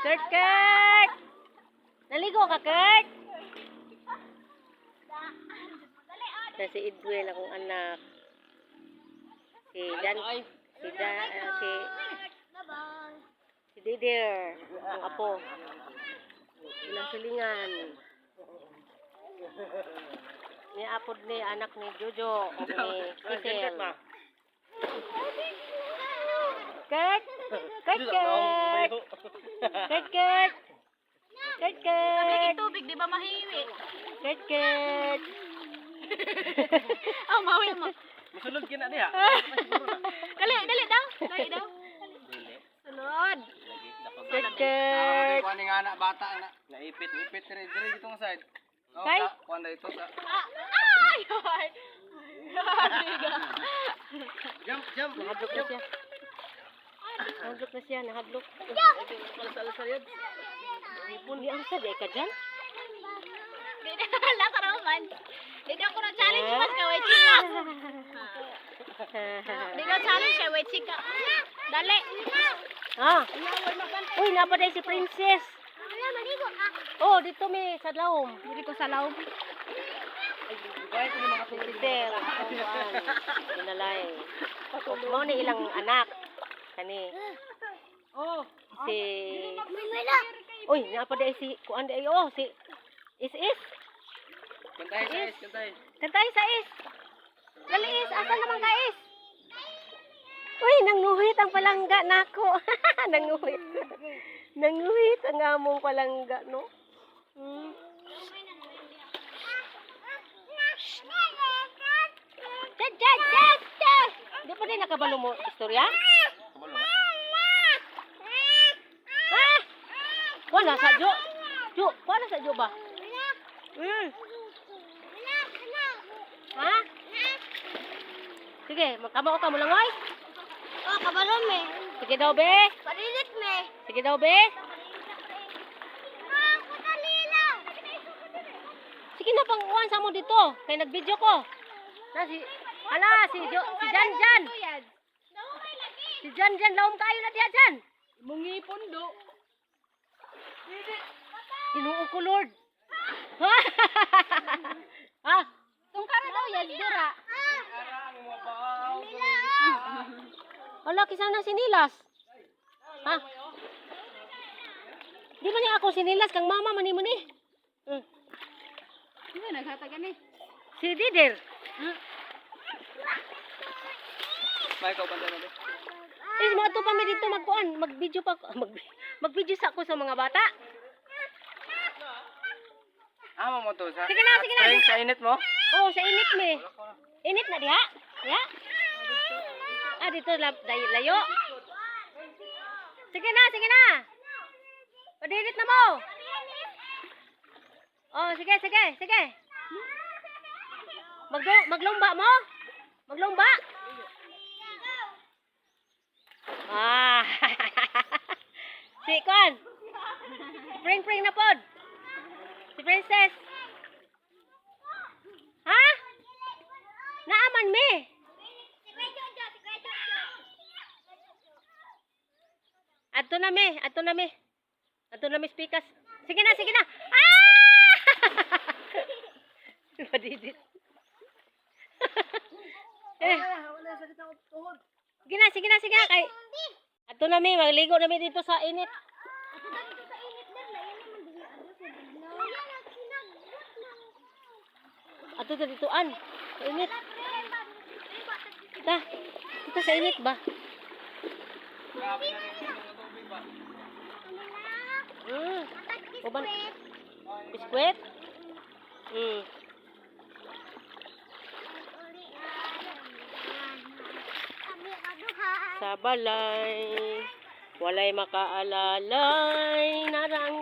Kurt, Kurt! Naligo ka, Kurt? Na si Edwin, akong anak. Si Dan, si Dan, ah, si, si Didir, ang apo. Ilang silingan. Ni apod ni anak ni Jojo, o ni Kisel. Kurt! Kurt, Kurt! Kurt, Kurt! Kurt, Kurt! tubig, di ba mahiwi? Kurt, Kurt! Oh, mawi mo. Masulod kina diha. Dali, dali daw. Dali daw. Sunod. Kurt, Kurt! Kuan nga anak bata na. Naipit, ipit dire dire dito nga side. Oh, Kay? sa kuan dito sa. Ah, ay! Jump, jump. Na siya. Nahadlok na siya, nahadlok. Salasal yan. Ipon, ang sabi ka dyan? Di na wala ka naman. Di na ako na challenge mas ka, wait chika. Di na challenge ka, wait chika. Dali. ah, uy, napaday si Princess. Oh, dito may sa laom. Dili ko sa laom. Ni mga kuan, inalay. Mo ni ilang anak. Kani. Oh. Si Uy, napaday si kuan day oh, si Is Is. Kantay sa is, kantay. Kantay sa Is. Dali Is, asa naman ka Is? Uy, nanguhit ang palangga nako. nanguhit. nanguhit ang among palangga, no? Hmm. Dad, dad, dad, dad. Di pa din nakabalo mo istorya? Kabalo. Ha? Wala sa Jo. Jo, wala sa Jo ba? Hmm. Ha? Sige, magkamaw ka mo lang, oy. Oh, kabalon me. Sige daw, be. Parilit me. Sige daw, be. Sige na, pang uwan sa mo dito. Kaya nag-video ko. Na si, hala, si, jo, si Jan Jan. Si Jan Jan, laom kayo na diya Jan. Mungi pundo. Ginoo ko, Lord. Ha? ha? Tungkara daw yan, dira. Wala, kisa na sinilas. Ha? Di man ni ako sinilas, kang mama man ni mo ni. Hmm. Di ba naghatagan eh? Si Didir. May ko bantay na be. Eh, mga to pa mi dito magkuan, mag-video pa ako- mag mag-video sa ako sa mga bata. Amo mo to sa. Sige na, sige na. Sa- Sa init mo? Oh, sa init mi. Init na diha? Ya? Ah, dito la day, layo. Sige na, sige na. Padinit na mo. Oh, sige, sige, sige. Magdo maglumba mo? Maglumba? Ah. si Kon. Pring pring na pod. Si Princess. Ha? Naaman me. Ato na me, ato na me. Ato na me speakers. Sige na, sige na. Ah! Madidit. eh. Sige na, sige na, sige na. Ato na me, magligo na me dito sa init. Ato na ditoan. Sa init. Ta. Dito sa init ba? Mm. Uban. Biskwit? Mm. Sa balay, walay makaalalay, narang